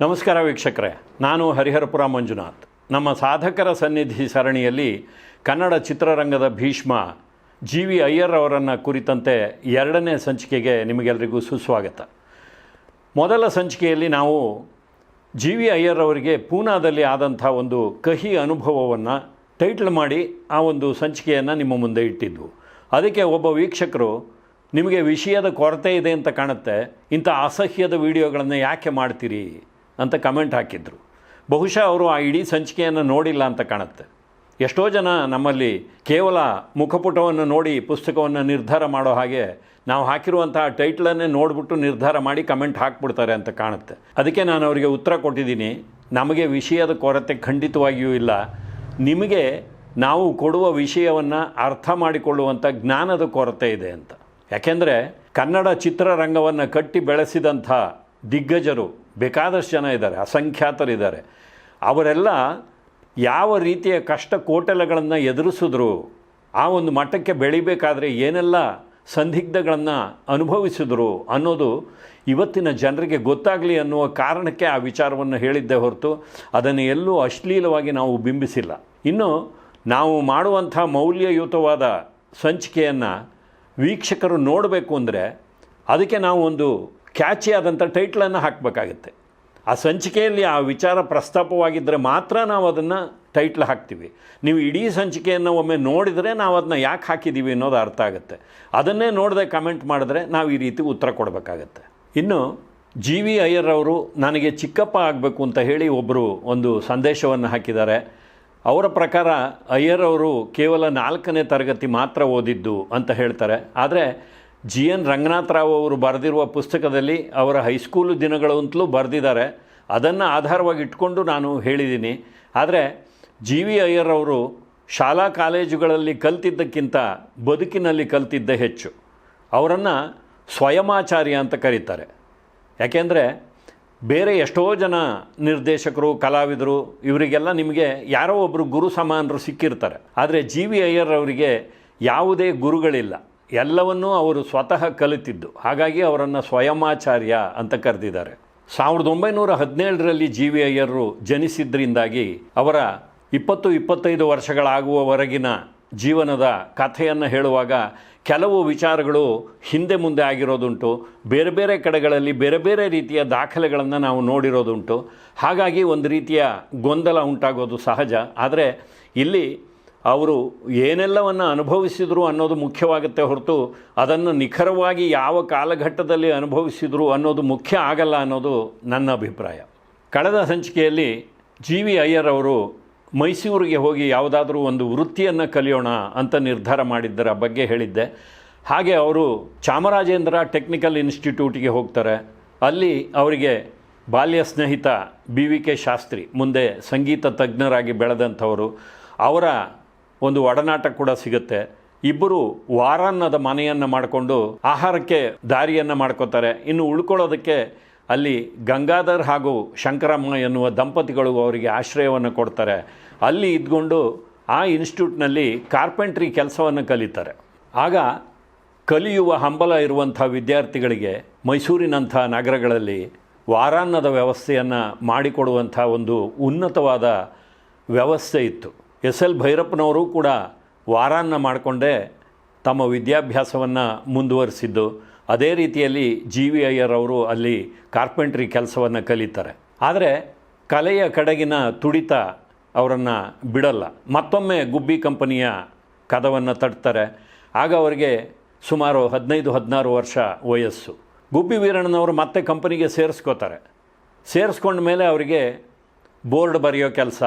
ನಮಸ್ಕಾರ ವೀಕ್ಷಕರೇ, ನಾನು ಹರಿಹರಪುರ ಮಂಜುನಾಥ್. ನಮ್ಮ ಸಾಧಕರ ಸನ್ನಿಧಿ ಸರಣಿಯಲ್ಲಿ ಕನ್ನಡ ಚಿತ್ರರಂಗದ ಭೀಷ್ಮ ಜಿ ವಿ ಅಯ್ಯರ್ ಅವರನ್ನು ಕುರಿತಂತೆ ಎರಡನೇ ಸಂಚಿಕೆಗೆ ನಿಮಗೆಲ್ಲರಿಗೂ ಸುಸ್ವಾಗತ. ಮೊದಲ ಸಂಚಿಕೆಯಲ್ಲಿ ನಾವು ಜಿ ವಿ ಅಯ್ಯರ್ ಅವರಿಗೆ ಪೂನಾದಲ್ಲಿ ಆದಂಥ ಒಂದು ಕಹಿ ಅನುಭವವನ್ನು ಟೈಟ್ಲ್ ಮಾಡಿ ಆ ಒಂದು ಸಂಚಿಕೆಯನ್ನು ನಿಮ್ಮ ಮುಂದೆ ಇಟ್ಟಿದ್ವು. ಅದಕ್ಕೆ ಒಬ್ಬ ವೀಕ್ಷಕರು, ನಿಮಗೆ ವಿಷಯದ ಕೊರತೆ ಇದೆ ಅಂತ ಕಾಣುತ್ತೆ, ಇಂಥ ಅಸಹ್ಯದ ವಿಡಿಯೋಗಳನ್ನು ಯಾಕೆ ಮಾಡ್ತೀರಿ? ಅಂತ ಕಮೆಂಟ್ ಹಾಕಿದ್ರು. ಬಹುಶಃ ಅವರು ಆ ಇಡೀ ಸಂಚಿಕೆಯನ್ನು ನೋಡಿಲ್ಲ ಅಂತ ಕಾಣುತ್ತೆ. ಎಷ್ಟೋ ಜನ ನಮ್ಮಲ್ಲಿ ಕೇವಲ ಮುಖಪುಟವನ್ನು ನೋಡಿ ಪುಸ್ತಕವನ್ನು ನಿರ್ಧಾರ ಮಾಡೋ ಹಾಗೆ ನಾವು ಹಾಕಿರುವಂತಹ ಟೈಟ್ಲನ್ನೇ ನೋಡಿಬಿಟ್ಟು ನಿರ್ಧಾರ ಮಾಡಿ ಕಮೆಂಟ್ ಹಾಕ್ಬಿಡ್ತಾರೆ ಅಂತ ಕಾಣುತ್ತೆ. ಅದಕ್ಕೆ ನಾನು ಅವರಿಗೆ ಉತ್ತರ ಕೊಟ್ಟಿದ್ದೀನಿ. ನಮಗೆ ವಿಷಯದ ಕೊರತೆ ಖಂಡಿತವಾಗಿಯೂ ಇಲ್ಲ. ನಿಮಗೆ ನಾವು ಕೊಡುವ ವಿಷಯವನ್ನು ಅರ್ಥ ಮಾಡಿಕೊಳ್ಳುವಂಥ ಜ್ಞಾನದ ಕೊರತೆ ಇದೆ ಅಂತ. ಯಾಕೆಂದರೆ ಕನ್ನಡ ಚಿತ್ರರಂಗವನ್ನು ಕಟ್ಟಿ ಬೆಳೆಸಿದಂಥ ದಿಗ್ಗಜರು ಬೇಕಾದಷ್ಟು ಜನ ಇದ್ದಾರೆ, ಅಸಂಖ್ಯಾತರಿದ್ದಾರೆ. ಅವರೆಲ್ಲ ಯಾವ ರೀತಿಯ ಕಷ್ಟ ಕೋಟಲೆಗಳನ್ನು ಎದುರಿಸಿದ್ರು, ಆ ಒಂದು ಮಟ್ಟಕ್ಕೆ ಬೆಳಿಬೇಕಾದ್ರೆ ಏನೆಲ್ಲ ಸಂದಿಗ್ಧಗಳನ್ನು ಅನುಭವಿಸಿದ್ರು ಅನ್ನೋದು ಇವತ್ತಿನ ಜನರಿಗೆ ಗೊತ್ತಾಗಲಿ ಅನ್ನುವ ಕಾರಣಕ್ಕೆ ಆ ವಿಚಾರವನ್ನು ಹೇಳಿದ್ದೆ ಹೊರತು ಅದನ್ನು ಎಲ್ಲೂ ಅಶ್ಲೀಲವಾಗಿ ನಾವು ಬಿಂಬಿಸಿಲ್ಲ. ಇನ್ನು ನಾವು ಮಾಡುವಂಥ ಮೌಲ್ಯಯುತವಾದ ಸಂಚಿಕೆಯನ್ನು ವೀಕ್ಷಕರು ನೋಡಬೇಕು ಅಂದರೆ ಅದಕ್ಕೆ ನಾವು ಒಂದು ಕ್ಯಾಚಿ ಆದಂಥ ಟೈಟ್ಲನ್ನು ಹಾಕಬೇಕಾಗತ್ತೆ. ಆ ಸಂಚಿಕೆಯಲ್ಲಿ ಆ ವಿಚಾರ ಪ್ರಸ್ತಾಪವಾಗಿದ್ದರೆ ಮಾತ್ರ ನಾವು ಅದನ್ನು ಟೈಟ್ಲ್ ಹಾಕ್ತೀವಿ. ನೀವು ಇಡೀ ಸಂಚಿಕೆಯನ್ನು ಒಮ್ಮೆ ನೋಡಿದರೆ ನಾವು ಅದನ್ನ ಯಾಕೆ ಹಾಕಿದ್ದೀವಿ ಅನ್ನೋದು ಅರ್ಥ ಆಗುತ್ತೆ. ಅದನ್ನೇ ನೋಡದೆ ಕಮೆಂಟ್ ಮಾಡಿದ್ರೆ ನಾವು ಈ ರೀತಿ ಉತ್ತರ ಕೊಡಬೇಕಾಗತ್ತೆ. ಇನ್ನು ಜಿ ವಿ ಅಯ್ಯರ್ ಅವರು ನನಗೆ ಚಿಕ್ಕಪ್ಪ ಆಗಬೇಕು ಅಂತ ಹೇಳಿ ಒಬ್ಬರು ಒಂದು ಸಂದೇಶವನ್ನು ಹಾಕಿದ್ದಾರೆ. ಅವರ ಪ್ರಕಾರ ಅಯ್ಯರ್ ಅವರು ಕೇವಲ ನಾಲ್ಕನೇ ತರಗತಿ ಮಾತ್ರ ಓದಿದ್ದು ಅಂತ ಹೇಳ್ತಾರೆ. ಆದರೆ ಜಿ ಎನ್ ರಂಗನಾಥರಾವ್ ಅವರು ಬರೆದಿರುವ ಪುಸ್ತಕದಲ್ಲಿ ಅವರ ಹೈಸ್ಕೂಲು ದಿನಗಳು ಅಂತಲೂ ಬರೆದಿದ್ದಾರೆ. ಅದನ್ನು ಆಧಾರವಾಗಿ ಇಟ್ಕೊಂಡು ನಾನು ಹೇಳಿದ್ದೀನಿ. ಆದರೆ ಜಿ ವಿ ಅಯ್ಯರ್ ಅವರು ಶಾಲಾ ಕಾಲೇಜುಗಳಲ್ಲಿ ಕಲ್ತಿದ್ದಕ್ಕಿಂತ ಬದುಕಿನಲ್ಲಿ ಕಲ್ತಿದ್ದ ಹೆಚ್ಚು. ಅವರನ್ನು ಸ್ವಯಮಾಚಾರ್ಯ ಅಂತ ಕರೀತಾರೆ. ಯಾಕೆಂದರೆ ಬೇರೆ ಎಷ್ಟೋ ಜನ ನಿರ್ದೇಶಕರು, ಕಲಾವಿದರು, ಇವರಿಗೆಲ್ಲ ನಿಮಗೆ ಯಾರೋ ಒಬ್ಬರು ಗುರು ಸಮಾನರು ಸಿಕ್ಕಿರ್ತಾರೆ. ಆದರೆ ಜಿ ವಿ ಅಯ್ಯರ್ ಅವರಿಗೆ ಯಾವುದೇ ಗುರುಗಳಿಲ್ಲ. ಎಲ್ಲವನ್ನೂ ಅವರು ಸ್ವತಃ ಕಲಿತಿದ್ದು. ಹಾಗಾಗಿ ಅವರನ್ನು ಸ್ವಯಮಾಚಾರ್ಯ ಅಂತ ಕರೆದಿದ್ದಾರೆ. ಸಾವಿರದ ಒಂಬೈನೂರ ಹದಿನೇಳರಲ್ಲಿ ಜಿ ವಿ ಅಯ್ಯರು ಜನಿಸಿದ್ರಿಂದಾಗಿ ಅವರ ಇಪ್ಪತ್ತು ಇಪ್ಪತ್ತೈದು ವರ್ಷಗಳಾಗುವವರೆಗಿನ ಜೀವನದ ಕಥೆಯನ್ನು ಹೇಳುವಾಗ ಕೆಲವು ವಿಚಾರಗಳು ಹಿಂದೆ ಮುಂದೆ ಆಗಿರೋದುಂಟು. ಬೇರೆ ಬೇರೆ ಕಡೆಗಳಲ್ಲಿ ಬೇರೆ ಬೇರೆ ರೀತಿಯ ದಾಖಲೆಗಳನ್ನು ನಾವು ನೋಡಿರೋದುಂಟು. ಹಾಗಾಗಿ ಒಂದು ರೀತಿಯ ಗೊಂದಲ ಉಂಟಾಗೋದು ಸಹಜ. ಆದರೆ ಇಲ್ಲಿ ಅವರು ಏನೆಲ್ಲವನ್ನು ಅನುಭವಿಸಿದರು ಅನ್ನೋದು ಮುಖ್ಯವಾಗುತ್ತೆ ಹೊರತು ಅದನ್ನು ನಿಖರವಾಗಿ ಯಾವ ಕಾಲಘಟ್ಟದಲ್ಲಿ ಅನುಭವಿಸಿದರು ಅನ್ನೋದು ಮುಖ್ಯ ಆಗಲ್ಲ ಅನ್ನೋದು ನನ್ನ ಅಭಿಪ್ರಾಯ. ಕಳೆದ ಸಂಚಿಕೆಯಲ್ಲಿ ಜಿ ವಿ ಅಯ್ಯರ್ ಅವರು ಮೈಸೂರಿಗೆ ಹೋಗಿ ಯಾವುದಾದ್ರೂ ಒಂದು ವೃತ್ತಿಯನ್ನು ಕಲಿಯೋಣ ಅಂತ ನಿರ್ಧಾರ ಮಾಡಿದ್ದರ ಬಗ್ಗೆ ಹೇಳಿದ್ದೆ. ಹಾಗೆ ಅವರು ಚಾಮರಾಜೇಂದ್ರ ಟೆಕ್ನಿಕಲ್ ಇನ್ಸ್ಟಿಟ್ಯೂಟಿಗೆ ಹೋಗ್ತಾರೆ. ಅಲ್ಲಿ ಅವರಿಗೆ ಬಾಲ್ಯ ಸ್ನೇಹಿತ ಬಿ ವಿ ಕೆ ಶಾಸ್ತ್ರಿ, ಮುಂದೆ ಸಂಗೀತ ತಜ್ಞರಾಗಿ ಬೆಳೆದಂಥವರು, ಅವರ ಒಂದು ಒಡನಾಟ ಕೂಡ ಸಿಗುತ್ತೆ. ಇಬ್ಬರು ವಾರಾನ್ನದ ಮನೆಯನ್ನು ಮಾಡಿಕೊಂಡು ಆಹಾರಕ್ಕೆ ದಾರಿಯನ್ನು ಮಾಡ್ಕೋತಾರೆ. ಇನ್ನು ಉಳ್ಕೊಳ್ಳೋದಕ್ಕೆ ಅಲ್ಲಿ ಗಂಗಾಧರ್ ಹಾಗೂ ಶಂಕರಮ್ಮ ಎನ್ನುವ ದಂಪತಿಗಳು ಅವರಿಗೆ ಆಶ್ರಯವನ್ನು ಕೊಡ್ತಾರೆ. ಅಲ್ಲಿ ಇದ್ಕೊಂಡು ಆ ಇನ್ಸ್ಟಿಟ್ಯೂಟ್ನಲ್ಲಿ ಕಾರ್ಪೆಂಟ್ರಿ ಕೆಲಸವನ್ನು ಕಲಿತಾರೆ. ಆಗ ಕಲಿಯುವ ಹಂಬಲ ಇರುವಂಥ ವಿದ್ಯಾರ್ಥಿಗಳಿಗೆ ಮೈಸೂರಿನಂಥ ನಗರಗಳಲ್ಲಿ ವಾರಾನ್ನದ ವ್ಯವಸ್ಥೆಯನ್ನು ಮಾಡಿಕೊಡುವಂಥ ಒಂದು ಉನ್ನತವಾದ ವ್ಯವಸ್ಥೆ ಇತ್ತು. ಎಸ್ ಎಲ್ ಭೈರಪ್ಪನವರು ಕೂಡ ವಾರಾನ್ನ ಮಾಡಿಕೊಂಡೇ ತಮ್ಮ ವಿದ್ಯಾಭ್ಯಾಸವನ್ನು ಮುಂದುವರಿಸಿದ್ದು. ಅದೇ ರೀತಿಯಲ್ಲಿ ಜಿ ವಿ ಅಯ್ಯರ್ ಅವರು ಅಲ್ಲಿ ಕಾರ್ಪೆಂಟ್ರಿ ಕೆಲಸವನ್ನು ಕಲಿತಾರೆ. ಆದರೆ ಕಲೆಯ ಕಡೆಗಿನ ತುಡಿತ ಅವರನ್ನು ಬಿಡಲ್ಲ. ಮತ್ತೊಮ್ಮೆ ಗುಬ್ಬಿ ಕಂಪನಿಯ ಕದವನ್ನು ತಟ್ತಾರೆ. ಆಗ ಅವರಿಗೆ ಸುಮಾರು ಹದಿನೈದು, ಹದಿನಾರು ವರ್ಷ ವಯಸ್ಸು. ಗುಬ್ಬಿ ವೀರಣ್ಣನವರು ಮತ್ತೆ ಕಂಪನಿಗೆ ಸೇರಿಸ್ಕೋತಾರೆ. ಸೇರಿಸ್ಕೊಂಡ ಮೇಲೆ ಅವರಿಗೆ ಬೋರ್ಡ್ ಬರೆಯೋ ಕೆಲಸ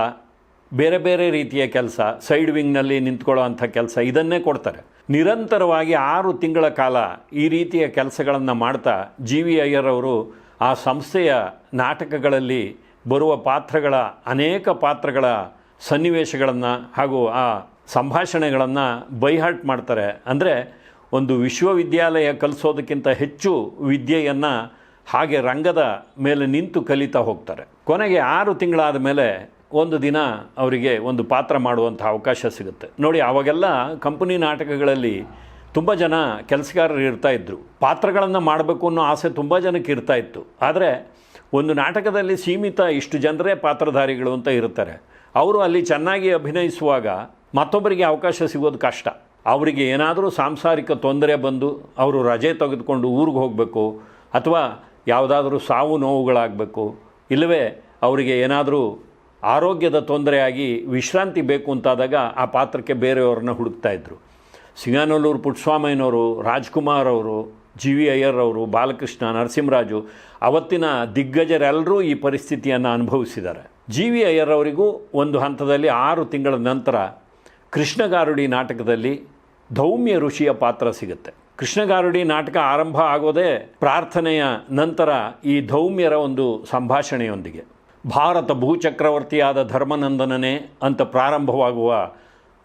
ಬೇರೆ ಬೇರೆ ರೀತಿಯ ಕೆಲಸ ಸೈಡ್ ವಿಂಗ್ನಲ್ಲಿ ನಿಂತ್ಕೊಳ್ಳೋ ಅಂಥ ಕೆಲಸ ಇದನ್ನೇ ಕೊಡ್ತಾರೆ. ನಿರಂತರವಾಗಿ ಆರು ತಿಂಗಳ ಕಾಲ ಈ ರೀತಿಯ ಕೆಲಸಗಳನ್ನು ಮಾಡ್ತಾ ಜಿ ವಿ ಅಯ್ಯರ್ ಅವರು ಆ ಸಂಸ್ಥೆಯ ನಾಟಕಗಳಲ್ಲಿ ಬರುವ ಪಾತ್ರಗಳ, ಅನೇಕ ಪಾತ್ರಗಳ ಸನ್ನಿವೇಶಗಳನ್ನು ಹಾಗೂ ಆ ಸಂಭಾಷಣೆಗಳನ್ನು ಬೈಹಾರ್ಟ್ ಮಾಡ್ತಾರೆ. ಅಂದರೆ ಒಂದು ವಿಶ್ವವಿದ್ಯಾಲಯ ಕಲಿಸೋದಕ್ಕಿಂತ ಹೆಚ್ಚು ವಿದ್ಯೆಯನ್ನು ಹಾಗೆ ರಂಗದ ಮೇಲೆ ನಿಂತು ಕಲಿತಾ ಹೋಗ್ತಾರೆ. ಕೊನೆಗೆ ಆರು ತಿಂಗಳಾದ ಮೇಲೆ ಒಂದು ದಿನ ಅವರಿಗೆ ಒಂದು ಪಾತ್ರ ಮಾಡುವಂಥ ಅವಕಾಶ ಸಿಗುತ್ತೆ. ನೋಡಿ, ಆವಾಗೆಲ್ಲ ಕಂಪನಿ ನಾಟಕಗಳಲ್ಲಿ ತುಂಬ ಜನ ಕೆಲಸಗಾರರು ಇರ್ತಾ ಇದ್ದರು ಪಾತ್ರಗಳನ್ನು ಮಾಡಬೇಕು ಅನ್ನೋ ಆಸೆ ತುಂಬ ಜನಕ್ಕೆ ಇರ್ತಾ ಇತ್ತು. ಆದರೆ ಒಂದು ನಾಟಕದಲ್ಲಿ ಸೀಮಿತ ಇಷ್ಟು ಜನರೇ ಪಾತ್ರಧಾರಿಗಳು ಅಂತ ಇರ್ತಾರೆ ಅವರು ಅಲ್ಲಿ ಚೆನ್ನಾಗಿ ಅಭಿನಯಿಸುವಾಗ ಮತ್ತೊಬ್ಬರಿಗೆ ಅವಕಾಶ ಸಿಗೋದು ಕಷ್ಟ. ಅವರಿಗೆ ಏನಾದರೂ ಸಾಂಸಾರಿಕ ತೊಂದರೆ ಬಂದು ಅವರು ರಜೆ ತೆಗೆದುಕೊಂಡು ಊರಿಗೆ ಹೋಗಬೇಕು, ಅಥವಾ ಯಾವುದಾದ್ರೂ ಸಾವು ನೋವುಗಳಾಗಬೇಕು, ಇಲ್ಲವೇ ಅವರಿಗೆ ಏನಾದರೂ ಆರೋಗ್ಯದ ತೊಂದರೆಯಾಗಿ ವಿಶ್ರಾಂತಿ ಬೇಕು ಅಂತಾದಾಗ ಆ ಪಾತ್ರಕ್ಕೆ ಬೇರೆಯವ್ರನ್ನ ಹುಡುಕ್ತಾ ಇದ್ದರು ಸಿಂಗಾನಲ್ಲೂರು ಪುಟ್ಸ್ವಾಮಯ್ಯನವರು, ರಾಜ್ಕುಮಾರ್ ಅವರು, ಜಿ ವಿ ಅಯ್ಯರ್ ಅವರು, ಬಾಲಕೃಷ್ಣ, ನರಸಿಂಹರಾಜು ಅವತ್ತಿನ ದಿಗ್ಗಜರೆಲ್ಲರೂ ಈ ಪರಿಸ್ಥಿತಿಯನ್ನು ಅನುಭವಿಸಿದ್ದಾರೆ. ಜಿ ವಿ ಅಯ್ಯರ್ ಅವರಿಗೂ ಒಂದು ಹಂತದಲ್ಲಿ ಆರು ತಿಂಗಳ ನಂತರ ಕೃಷ್ಣಗಾರುಡಿ ನಾಟಕದಲ್ಲಿ ಧೌಮ್ಯ ಋಷಿಯ ಪಾತ್ರ ಸಿಗುತ್ತೆ. ಕೃಷ್ಣಗಾರುಡಿ ನಾಟಕ ಆರಂಭ ಆಗೋದೇ ಪ್ರಾರ್ಥನೆಯ ನಂತರ ಈ ಧೌಮ್ಯರ ಒಂದು ಸಂಭಾಷಣೆಯೊಂದಿಗೆ. ಭಾರತ ಭೂಚಕ್ರವರ್ತಿಯಾದ ಧರ್ಮನಂದನನೇ ಅಂತ ಪ್ರಾರಂಭವಾಗುವ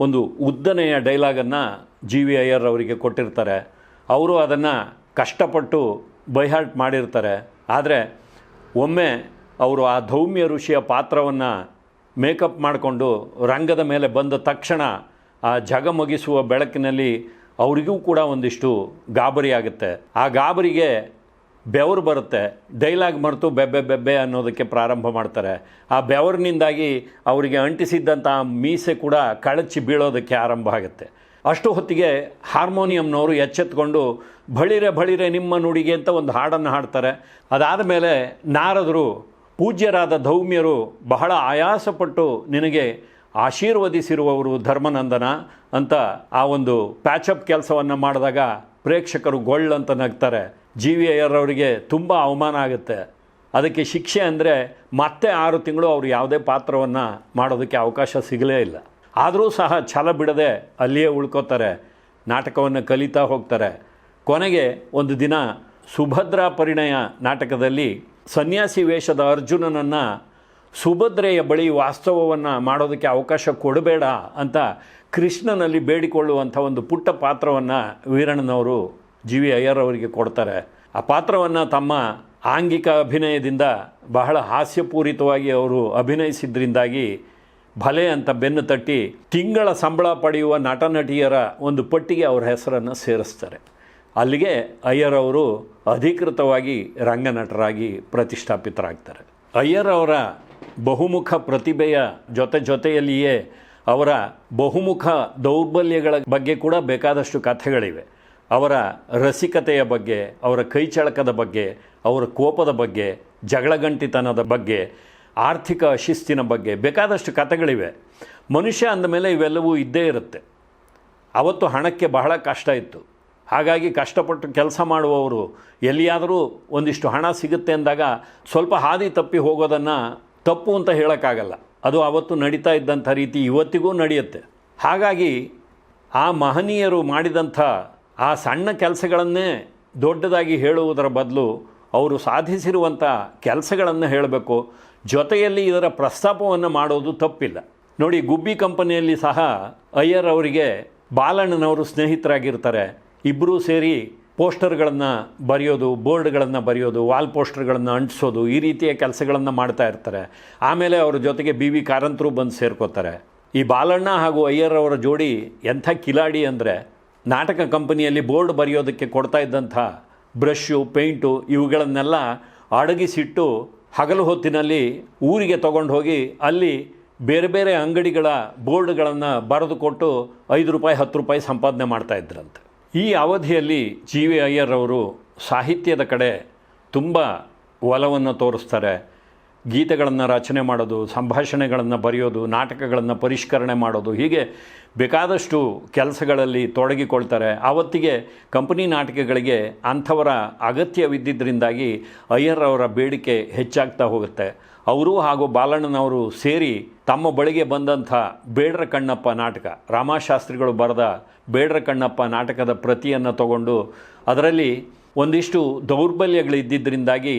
ಒಂದು ಉದ್ದನೆಯ ಡೈಲಾಗನ್ನು ಜಿ ವಿ ಅಯ್ಯರ್ ಅವರಿಗೆ ಕೊಟ್ಟಿರ್ತಾರೆ. ಅವರು ಅದನ್ನು ಕಷ್ಟಪಟ್ಟು ಬೈಹಾರ್ಟ್ ಮಾಡಿರ್ತಾರೆ. ಆದರೆ ಒಮ್ಮೆ ಅವರು ಆ ಧೌಮ್ಯ ಋಷಿಯ ಪಾತ್ರವನ್ನು ಮೇಕಪ್ ಮಾಡಿಕೊಂಡು ರಂಗದ ಮೇಲೆ ಬಂದ ತಕ್ಷಣ ಆ ಜಗಮಗಿಸುವ ಬೆಳಕಿನಲ್ಲಿ ಅವರಿಗೂ ಕೂಡ ಒಂದಿಷ್ಟು ಗಾಬರಿ ಆಗುತ್ತೆ. ಆ ಗಾಬರಿಗೆ ಬೆವರು ಬರುತ್ತೆ. ಡೈಲಾಗ್ ಮರೆತು ಬೆಬ್ಬೆ ಬೆಬ್ಬೆ ಅನ್ನೋದಕ್ಕೆ ಪ್ರಾರಂಭ ಮಾಡ್ತಾರೆ. ಆ ಬೆವರಿನಿಂದಾಗಿ ಅವರಿಗೆ ಅಂಟಿಸಿದ್ದಂಥ ಮೀಸೆ ಕೂಡ ಕಳಚಿ ಬೀಳೋದಕ್ಕೆ ಆರಂಭ ಆಗುತ್ತೆ. ಅಷ್ಟು ಹೊತ್ತಿಗೆ ಹಾರ್ಮೋನಿಯಂನವರು ಎಚ್ಚೆತ್ಕೊಂಡು, ಬಳಿರೆ ಬಳಿರೆ ನಿಮ್ಮ ನುಡಿಗೆ ಅಂತ ಒಂದು ಹಾಡನ್ನು ಹಾಡ್ತಾರೆ. ಅದಾದ ಮೇಲೆ ನಾರದರು, ಪೂಜ್ಯರಾದ ಧೌಮ್ಯರು ಬಹಳ ಆಯಾಸಪಟ್ಟು ನಿನಗೆ ಆಶೀರ್ವದಿಸಿರುವವರು ಧರ್ಮನಂದನ ಅಂತ ಆ ಒಂದು ಪ್ಯಾಚಪ್ ಕೆಲಸವನ್ನು ಮಾಡಿದಾಗ ಪ್ರೇಕ್ಷಕರು ಗೊಳ್ಳಂತ ನಗ್ತಾರೆ. ಜಿ ವಿ ಅಯ್ಯರ್ ಅವರಿಗೆ ತುಂಬ ಅವಮಾನ ಆಗುತ್ತೆ. ಅದಕ್ಕೆ ಶಿಕ್ಷೆ ಅಂದರೆ ಮತ್ತೆ ಆರು ತಿಂಗಳು ಅವರು ಯಾವುದೇ ಪಾತ್ರವನ್ನು ಮಾಡೋದಕ್ಕೆ ಅವಕಾಶ ಸಿಗಲೇ ಇಲ್ಲ. ಆದರೂ ಸಹ ಛಲ ಬಿಡದೆ ಅಲ್ಲಿಯೇ ಉಳ್ಕೋತಾರೆ, ನಾಟಕವನ್ನು ಕಲಿತಾ ಹೋಗ್ತಾರೆ. ಕೊನೆಗೆ ಒಂದು ದಿನ ಸುಭದ್ರ ಪರಿಣಯ ನಾಟಕದಲ್ಲಿ ಸನ್ಯಾಸಿ ವೇಷದ ಅರ್ಜುನನನ್ನು ಸುಭದ್ರೆಯ ಬಳಿ ವಾಸ್ತವವನ್ನು ಮಾಡೋದಕ್ಕೆ ಅವಕಾಶ ಕೊಡಬೇಡ ಅಂತ ಕೃಷ್ಣನಲ್ಲಿ ಬೇಡಿಕೊಳ್ಳುವಂಥ ಒಂದು ಪುಟ್ಟ ಪಾತ್ರವನ್ನು ವೀರಣ್ಣನವರು ಜಿ ವಿ ಅಯ್ಯರ್ ಅವರಿಗೆ ಕೊಡ್ತಾರೆ. ಆ ಪಾತ್ರವನ್ನು ತಮ್ಮ ಆಂಗಿಕ ಅಭಿನಯದಿಂದ ಬಹಳ ಹಾಸ್ಯಪೂರಿತವಾಗಿ ಅವರು ಅಭಿನಯಿಸಿದ್ರಿಂದಾಗಿ ಭಲೆ ಅಂತ ಬೆನ್ನು ತಟ್ಟಿ ತಿಂಗಳ ಸಂಬಳ ಪಡೆಯುವ ನಟ ನಟಿಯರ ಒಂದು ಪಟ್ಟಿಗೆ ಅವರ ಹೆಸರನ್ನು ಸೇರಿಸ್ತಾರೆ. ಅಲ್ಲಿಗೆ ಅಯ್ಯರ್ ಅವರು ಅಧಿಕೃತವಾಗಿ ರಂಗನಟರಾಗಿ ಪ್ರತಿಷ್ಠಾಪಿತರಾಗ್ತಾರೆ. ಅಯ್ಯರ್ ಅವರ ಬಹುಮುಖ ಪ್ರತಿಭೆಯ ಜೊತೆ ಜೊತೆಯಲ್ಲಿಯೇ ಅವರ ಬಹುಮುಖ ದೌರ್ಬಲ್ಯಗಳ ಬಗ್ಗೆ ಕೂಡ ಬೇಕಾದಷ್ಟು ಕಥೆಗಳಿವೆ. ಅವರ ರಸಿಕತೆಯ ಬಗ್ಗೆ, ಅವರ ಕೈಚಳಕದ ಬಗ್ಗೆ, ಅವರ ಕೋಪದ ಬಗ್ಗೆ, ಜಗಳಗಂಟಿತನದ ಬಗ್ಗೆ, ಆರ್ಥಿಕ ಅಶಿಸ್ತಿನ ಬಗ್ಗೆ ಬೇಕಾದಷ್ಟು ಕಥೆಗಳಿವೆ. ಮನುಷ್ಯ ಅಂದಮೇಲೆ ಇವೆಲ್ಲವೂ ಇದ್ದೇ ಇರುತ್ತೆ. ಅವತ್ತು ಹಣಕ್ಕೆ ಬಹಳ ಕಷ್ಟ ಇತ್ತು. ಹಾಗಾಗಿ ಕಷ್ಟಪಟ್ಟು ಕೆಲಸ ಮಾಡುವವರು ಎಲ್ಲಿಯಾದರೂ ಒಂದಿಷ್ಟು ಹಣ ಸಿಗುತ್ತೆ ಅಂದಾಗ ಸ್ವಲ್ಪ ಹಾದಿ ತಪ್ಪಿ ಹೋಗೋದನ್ನು ತಪ್ಪು ಅಂತ ಹೇಳೋಕ್ಕಾಗಲ್ಲ. ಅದು ಅವತ್ತು ನಡೀತಾ ಇದ್ದಂಥ ರೀತಿ ಇವತ್ತಿಗೂ ನಡೆಯುತ್ತೆ. ಹಾಗಾಗಿ ಆ ಮಹನೀಯರು ಮಾಡಿದಂಥ ಆ ಸಣ್ಣ ಕೆಲಸಗಳನ್ನೇ ದೊಡ್ಡದಾಗಿ ಹೇಳುವುದರ ಬದಲು ಅವರು ಸಾಧಿಸಿರುವಂಥ ಕೆಲಸಗಳನ್ನು ಹೇಳಬೇಕು. ಜೊತೆಯಲ್ಲಿ ಇದರ ಪ್ರಸ್ತಾಪವನ್ನು ಮಾಡೋದು ತಪ್ಪಿಲ್ಲ. ನೋಡಿ, ಗುಬ್ಬಿ ಕಂಪನಿಯಲ್ಲಿ ಸಹ ಅಯ್ಯರ್ ಅವರಿಗೆ ಬಾಲಣ್ಣನವರು ಸ್ನೇಹಿತರಾಗಿರ್ತಾರೆ. ಇಬ್ಬರೂ ಸೇರಿ ಪೋಸ್ಟರ್ಗಳನ್ನು ಬರೆಯೋದು, ಬೋರ್ಡ್ಗಳನ್ನು ಬರೆಯೋದು, ವಾಲ್ ಪೋಸ್ಟರ್ಗಳನ್ನು ಅಂಟಿಸೋದು, ಈ ರೀತಿಯ ಕೆಲಸಗಳನ್ನು ಮಾಡ್ತಾ ಇರ್ತಾರೆ. ಆಮೇಲೆ ಅವ್ರ ಜೊತೆಗೆ ಬಿ ವಿ ಕಾರಂತರು ಬಂದು ಸೇರ್ಕೋತಾರೆ. ಈ ಬಾಲಣ್ಣ ಹಾಗೂ ಅಯ್ಯರ್ ಅವರ ಜೋಡಿ ಎಂಥ ಕಿಲಾಡಿ ಅಂದರೆ ನಾಟಕ ಕಂಪನಿಯಲ್ಲಿ ಬೋರ್ಡ್ ಬರೆಯೋದಕ್ಕೆ ಕೊಡ್ತಾ ಇದ್ದಂಥ ಬ್ರಷ್ಷು, ಪೇಂಟು ಇವುಗಳನ್ನೆಲ್ಲ ಅಡಗಿಸಿಟ್ಟು ಹಗಲು ಹೊತ್ತಿನಲ್ಲಿ ಊರಿಗೆ ತಗೊಂಡು ಹೋಗಿ ಅಲ್ಲಿ ಬೇರೆ ಬೇರೆ ಅಂಗಡಿಗಳ ಬೋರ್ಡ್ಗಳನ್ನು ಬರೆದು ಕೊಟ್ಟು ಐದು ರೂಪಾಯಿ, ಹತ್ತು ರೂಪಾಯಿ ಸಂಪಾದನೆ ಮಾಡ್ತಾ ಇದ್ರಂತೆ. ಈ ಅವಧಿಯಲ್ಲಿ ಜಿ ವಿ ಅಯ್ಯರ್ ಅವರು ಸಾಹಿತ್ಯದ ಕಡೆ ತುಂಬ ಒಲವನ್ನು ತೋರಿಸ್ತಾರೆ. ಗೀತೆಗಳನ್ನು ರಚನೆ ಮಾಡೋದು, ಸಂಭಾಷಣೆಗಳನ್ನು ಬರೆಯೋದು, ನಾಟಕಗಳನ್ನು ಪರಿಷ್ಕರಣೆ ಮಾಡೋದು, ಹೀಗೆ ಬೇಕಾದಷ್ಟು ಕೆಲಸಗಳಲ್ಲಿ ತೊಡಗಿಕೊಳ್ತಾರೆ. ಆವತ್ತಿಗೆ ಕಂಪನಿ ನಾಟಕಗಳಿಗೆ ಅಂಥವರ ಅಗತ್ಯವಿದ್ದಿದ್ದರಿಂದಾಗಿ ಅಯ್ಯರ್ ಅವರ ಬೇಡಿಕೆ ಹೆಚ್ಚಾಗ್ತಾ ಹೋಗುತ್ತೆ. ಅವರು ಹಾಗೂ ಬಾಲಣ್ಣನವರು ಸೇರಿ ತಮ್ಮ ಬಳಿಗೆ ಬಂದಂಥ ಬೇಡ್ರ ಕಣ್ಣಪ್ಪ ನಾಟಕ, ರಾಮಶಾಸ್ತ್ರಿಗಳು ಬರೆದ ಬೇಡ್ರ ಕಣ್ಣಪ್ಪ ನಾಟಕದ ಪ್ರತಿಯನ್ನು ತಗೊಂಡು ಅದರಲ್ಲಿ ಒಂದಿಷ್ಟು ದೌರ್ಬಲ್ಯಗಳಿದ್ದಿದ್ದರಿಂದಾಗಿ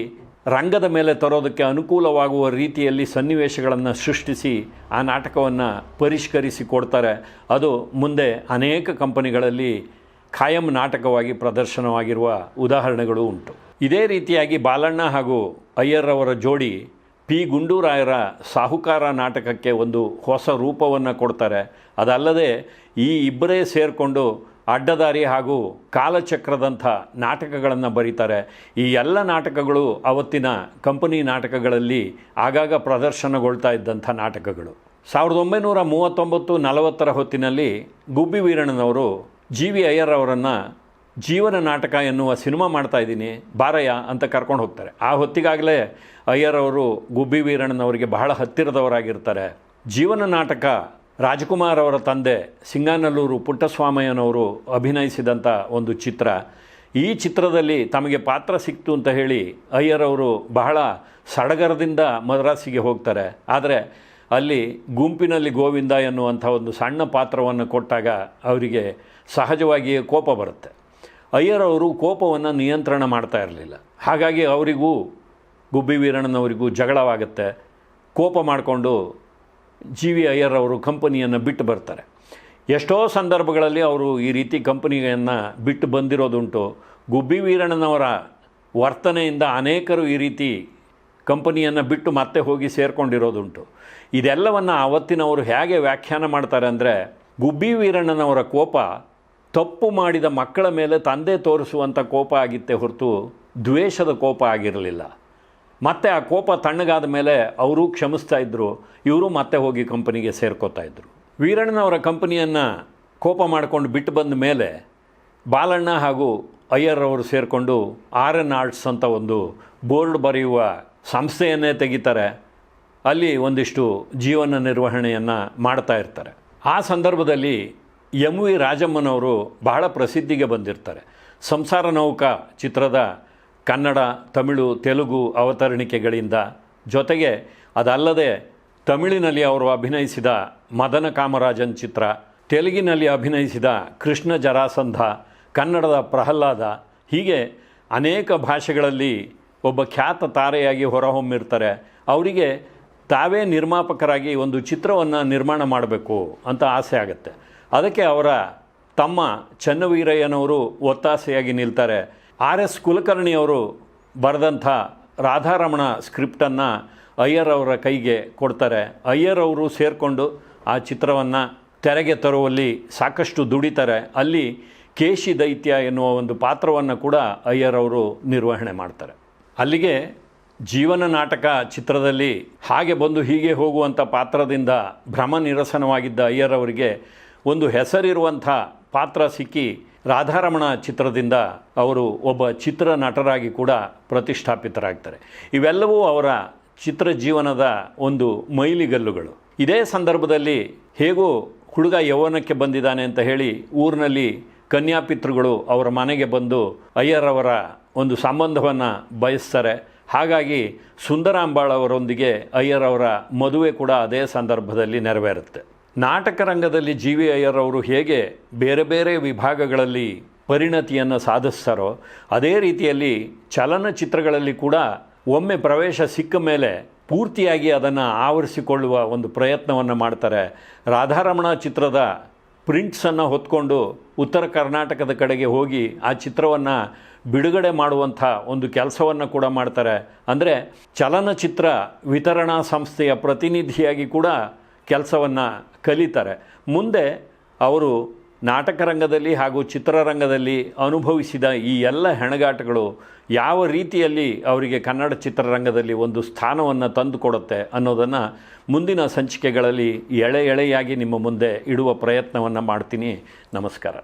ರಂಗದ ಮೇಲೆ ತರೋದಕ್ಕೆ ಅನುಕೂಲವಾಗುವ ರೀತಿಯಲ್ಲಿ ಸನ್ನಿವೇಶಗಳನ್ನು ಸೃಷ್ಟಿಸಿ ಆ ನಾಟಕವನ್ನು ಪರಿಷ್ಕರಿಸಿ ಕೊಡ್ತಾರೆ. ಅದು ಮುಂದೆ ಅನೇಕ ಕಂಪನಿಗಳಲ್ಲಿ ಖಾಯಂ ನಾಟಕವಾಗಿ ಪ್ರದರ್ಶನವಾಗಿರುವ ಉದಾಹರಣೆಗಳು ಉಂಟು. ಇದೇ ರೀತಿಯಾಗಿ ಬಾಲಣ್ಣ ಹಾಗೂ ಅಯ್ಯರ್ ಜೋಡಿ ಪಿ. ಗುಂಡೂರಾಯರ ಸಾಹುಕಾರ ನಾಟಕಕ್ಕೆ ಒಂದು ಹೊಸ ರೂಪವನ್ನು ಕೊಡ್ತಾರೆ. ಅದಲ್ಲದೆ ಈ ಇಬ್ಬರೇ ಸೇರಿಕೊಂಡು ಅಡ್ಡದಾರಿ ಹಾಗೂ ಕಾಲಚಕ್ರದಂಥ ನಾಟಕಗಳನ್ನು ಬರೀತಾರೆ. ಈ ಎಲ್ಲ ನಾಟಕಗಳು ಅವತ್ತಿನ ಕಂಪನಿ ನಾಟಕಗಳಲ್ಲಿ ಆಗಾಗ ಪ್ರದರ್ಶನಗೊಳ್ತಾ ಇದ್ದಂಥ ನಾಟಕಗಳು. ಸಾವಿರದ ಒಂಬೈನೂರ ಮೂವತ್ತೊಂಬತ್ತು ನಲವತ್ತರ ಹೊತ್ತಿನಲ್ಲಿ ಗುಬ್ಬಿ ವೀರಣ್ಣನವರು ಜಿ ವಿ ಅಯ್ಯರ್ ಅವರನ್ನು ಜೀವನ ನಾಟಕ ಎನ್ನುವ ಸಿನಿಮಾ ಮಾಡ್ತಾ ಇದ್ದೀನಿ, ಬಾರಯ್ಯ ಅಂತ ಕರ್ಕೊಂಡು ಹೋಗ್ತಾರೆ. ಆ ಹೊತ್ತಿಗಾಗಲೇ ಅಯ್ಯರ್ ಅವರು ಗುಬ್ಬಿ ವೀರಣ್ಣನವರಿಗೆ ಬಹಳ ಹತ್ತಿರದವರಾಗಿರ್ತಾರೆ. ಜೀವನ ನಾಟಕ ರಾಜ್ಕುಮಾರ್ ಅವರ ತಂದೆ ಸಿಂಗಾನಲ್ಲೂರು ಪುಟ್ಟಸ್ವಾಮಯ್ಯನವರು ಅಭಿನಯಿಸಿದಂಥ ಒಂದು ಚಿತ್ರ. ಈ ಚಿತ್ರದಲ್ಲಿ ತಮಗೆ ಪಾತ್ರ ಸಿಕ್ತು ಅಂತ ಹೇಳಿ ಅಯ್ಯರ್ ಅವರು ಬಹಳ ಸಡಗರದಿಂದ ಮದ್ರಾಸಿಗೆ ಹೋಗ್ತಾರೆ. ಆದರೆ ಅಲ್ಲಿ ಗುಂಪಿನಲ್ಲಿ ಗೋವಿಂದ ಎನ್ನುವಂಥ ಒಂದು ಸಣ್ಣ ಪಾತ್ರವನ್ನು ಕೊಟ್ಟಾಗ ಅವರಿಗೆ ಸಹಜವಾಗಿಯೇ ಕೋಪ ಬರುತ್ತೆ. ಅಯ್ಯರ್ ಅವರು ಕೋಪವನ್ನು ನಿಯಂತ್ರಣ ಮಾಡ್ತಾ ಇರಲಿಲ್ಲ. ಹಾಗಾಗಿ ಅವರಿಗೂ ಗುಬ್ಬಿ ವೀರಣ್ಣನವರಿಗೂ ಜಗಳವಾಗುತ್ತೆ. ಕೋಪ ಮಾಡಿಕೊಂಡು ಜಿ ವಿ ಅಯ್ಯರ್ ಅವರು ಕಂಪನಿಯನ್ನು ಬಿಟ್ಟು ಬರ್ತಾರೆ. ಎಷ್ಟೋ ಸಂದರ್ಭಗಳಲ್ಲಿ ಅವರು ಈ ರೀತಿ ಕಂಪನಿಯನ್ನು ಬಿಟ್ಟು ಬಂದಿರೋದುಂಟು. ಗುಬ್ಬಿ ವೀರಣ್ಣನವರ ವರ್ತನೆಯಿಂದ ಅನೇಕರು ಈ ರೀತಿ ಕಂಪನಿಯನ್ನು ಬಿಟ್ಟು ಮತ್ತೆ ಹೋಗಿ ಸೇರಿಕೊಂಡಿರೋದುಂಟು. ಇದೆಲ್ಲವನ್ನು ಅವತ್ತಿನವರು ಹೇಗೆ ವ್ಯಾಖ್ಯಾನ ಮಾಡ್ತಾರೆ ಅಂದರೆ, ಗುಬ್ಬಿ ವೀರಣ್ಣನವರ ಕೋಪ ತಪ್ಪು ಮಾಡಿದ ಮಕ್ಕಳ ಮೇಲೆ ತಂದೆ ತೋರಿಸುವಂಥ ಕೋಪ ಆಗಿತ್ತೆ ಹೊರತು ದ್ವೇಷದ ಕೋಪ ಆಗಿರಲಿಲ್ಲ. ಮತ್ತೆ ಆ ಕೋಪ ತಣ್ಣಗಾದ ಮೇಲೆ ಅವರು ಕ್ಷಮಿಸ್ತಾ ಇದ್ದರು ಇವರು ಮತ್ತೆ ಹೋಗಿ ಕಂಪನಿಗೆ ಸೇರ್ಕೋತಾ ಇದ್ದರು ವೀರಣ್ಣನವರ ಕಂಪನಿಯನ್ನು ಕೋಪ ಮಾಡಿಕೊಂಡು ಬಿಟ್ಟು ಬಂದ ಮೇಲೆ ಬಾಲಣ್ಣ ಹಾಗೂ ಅಯ್ಯರ್ ಅವರು ಸೇರಿಕೊಂಡು ಆರ್ ಎನ್ ಆರ್ಟ್ಸ್ ಅಂತ ಒಂದು ಬೋರ್ಡ್ ಬರೆಯುವ ಸಂಸ್ಥೆಯನ್ನೇ ತೆಗಿತಾರೆ. ಅಲ್ಲಿ ಒಂದಿಷ್ಟು ಜೀವನ ನಿರ್ವಹಣೆಯನ್ನು ಮಾಡ್ತಾ ಇರ್ತಾರೆ. ಆ ಸಂದರ್ಭದಲ್ಲಿ ಎಂ ವಿ ರಾಜಮ್ಮನವರು ಬಹಳ ಪ್ರಸಿದ್ಧಿಗೆ ಬಂದಿರ್ತಾರೆ. ಸಂಸಾರ ನೌಕ ಚಿತ್ರದ ಕನ್ನಡ, ತಮಿಳು, ತೆಲುಗು ಅವತರಣಿಕೆಗಳಿಂದ ಜೊತೆಗೆ ಅದಲ್ಲದೆ ತಮಿಳಿನಲ್ಲಿ ಅವರು ಅಭಿನಯಿಸಿದ ಮದನ ಕಾಮರಾಜನ್ ಚಿತ್ರ, ತೆಲುಗಿನಲ್ಲಿ ಅಭಿನಯಿಸಿದ ಕೃಷ್ಣ ಜರಾಸಂಧ, ಕನ್ನಡದ ಪ್ರಹ್ಲಾದ, ಹೀಗೆ ಅನೇಕ ಭಾಷೆಗಳಲ್ಲಿ ಒಬ್ಬ ಖ್ಯಾತ ತಾರೆಯಾಗಿ ಹೊರಹೊಮ್ಮಿರ್ತಾರೆ. ಅವರಿಗೆ ತಾವೇ ನಿರ್ಮಾಪಕರಾಗಿ ಒಂದು ಚಿತ್ರವನ್ನು ನಿರ್ಮಾಣ ಮಾಡಬೇಕು ಅಂತ ಆಸೆ ಆಗುತ್ತೆ. ಅದಕ್ಕೆ ಅವರ ತಮ್ಮ ಚನ್ನವೀರಯ್ಯನವರು ಒತ್ತಾಸೆಯಾಗಿ ನಿಲ್ತಾರೆ. ಆರ್ ಎಸ್ ಕುಲಕರ್ಣಿಯವರು ಬರೆದಂಥ ರಾಧಾರಮಣ ಸ್ಕ್ರಿಪ್ಟನ್ನು ಅಯ್ಯರ್ ಅವರ ಕೈಗೆ ಕೊಡ್ತಾರೆ. ಅಯ್ಯರ್ ಅವರು ಸೇರಿಕೊಂಡು ಆ ಚಿತ್ರವನ್ನು ತೆರೆಗೆ ತರುವಲ್ಲಿ ಸಾಕಷ್ಟು ದುಡಿತಾರೆ. ಅಲ್ಲಿ ಕೇಶಿ ದೈತ್ಯ ಎನ್ನುವ ಒಂದು ಪಾತ್ರವನ್ನು ಕೂಡ ಅಯ್ಯರ್ ಅವರು ನಿರ್ವಹಣೆ ಮಾಡ್ತಾರೆ. ಅಲ್ಲಿಗೆ ಜೀವನ ನಾಟಕ ಚಿತ್ರದಲ್ಲಿ ಹಾಗೆ ಬಂದು ಹೀಗೆ ಹೋಗುವಂಥ ಪಾತ್ರದಿಂದ ಭ್ರಮ ನಿರಸನವಾಗಿದ್ದ ಅಯ್ಯರ್ ಅವರಿಗೆ ಒಂದು ಹೆಸರಿರುವಂಥ ಪಾತ್ರ ಸಿಕ್ಕಿ ರಾಧಾರಮಣ ಚಿತ್ರದಿಂದ ಅವರು ಒಬ್ಬ ಚಿತ್ರ ನಟರಾಗಿ ಕೂಡ ಪ್ರತಿಷ್ಠಾಪಿತರಾಗ್ತಾರೆ. ಇವೆಲ್ಲವೂ ಅವರ ಚಿತ್ರ ಜೀವನದ ಒಂದು ಮೈಲಿಗಲ್ಲುಗಳು. ಇದೇ ಸಂದರ್ಭದಲ್ಲಿ ಹೇಗೂ ಹುಡುಗ ಯೌವನಕ್ಕೆ ಬಂದಿದ್ದಾನೆ ಅಂತ ಹೇಳಿ ಊರಿನಲ್ಲಿ ಕನ್ಯಾಪಿತೃಗಳು ಅವರ ಮನೆಗೆ ಬಂದು ಅಯ್ಯರವರ ಒಂದು ಸಂಬಂಧವನ್ನು ಬಯಸ್ತಾರೆ. ಹಾಗಾಗಿ ಸುಂದರಾಂಬಾಳ್ ಅವರೊಂದಿಗೆ ಅಯ್ಯರವರ ಮದುವೆ ಕೂಡ ಅದೇ ಸಂದರ್ಭದಲ್ಲಿ ನೆರವೇರುತ್ತೆ. ನಾಟಕ ರಂಗದಲ್ಲಿ ಜಿ ವಿ ಅಯ್ಯರ್ ಅವರು ಹೇಗೆ ಬೇರೆ ಬೇರೆ ವಿಭಾಗಗಳಲ್ಲಿ ಪರಿಣತಿಯನ್ನು ಸಾಧಿಸ್ತಾರೋ ಅದೇ ರೀತಿಯಲ್ಲಿ ಚಲನಚಿತ್ರಗಳಲ್ಲಿ ಕೂಡ ಒಮ್ಮೆ ಪ್ರವೇಶ ಸಿಕ್ಕ ಮೇಲೆ ಪೂರ್ತಿಯಾಗಿ ಅದನ್ನು ಆವರಿಸಿಕೊಳ್ಳುವ ಒಂದು ಪ್ರಯತ್ನವನ್ನು ಮಾಡ್ತಾರೆ. ರಾಧಾರಮಣ ಚಿತ್ರದ ಪ್ರಿಂಟ್ಸನ್ನು ಹೊತ್ಕೊಂಡು ಉತ್ತರ ಕರ್ನಾಟಕದ ಕಡೆಗೆ ಹೋಗಿ ಆ ಚಿತ್ರವನ್ನು ಬಿಡುಗಡೆ ಮಾಡುವಂಥ ಒಂದು ಕೆಲಸವನ್ನು ಕೂಡ ಮಾಡ್ತಾರೆ. ಅಂದರೆ ಚಲನಚಿತ್ರ ವಿತರಣಾ ಸಂಸ್ಥೆಯ ಪ್ರತಿನಿಧಿಯಾಗಿ ಕೂಡ ಕೆಲಸವನ್ನು ಕಲಿತಾರೆ. ಮುಂದೆ ಅವರು ನಾಟಕ ರಂಗದಲ್ಲಿ ಹಾಗೂ ಚಿತ್ರರಂಗದಲ್ಲಿ ಅನುಭವಿಸಿದ ಈ ಎಲ್ಲ ಹೆಣಗಾಟಗಳು ಯಾವ ರೀತಿಯಲ್ಲಿ ಅವರಿಗೆ ಕನ್ನಡ ಚಿತ್ರರಂಗದಲ್ಲಿ ಒಂದು ಸ್ಥಾನವನ್ನು ತಂದುಕೊಡುತ್ತೆ ಅನ್ನೋದನ್ನು ಮುಂದಿನ ಸಂಚಿಕೆಗಳಲ್ಲಿ ಎಳೆ ಎಳೆಯಾಗಿ ನಿಮ್ಮ ಮುಂದೆ ಇಡುವ ಪ್ರಯತ್ನವನ್ನು ಮಾಡ್ತೀನಿ. ನಮಸ್ಕಾರ.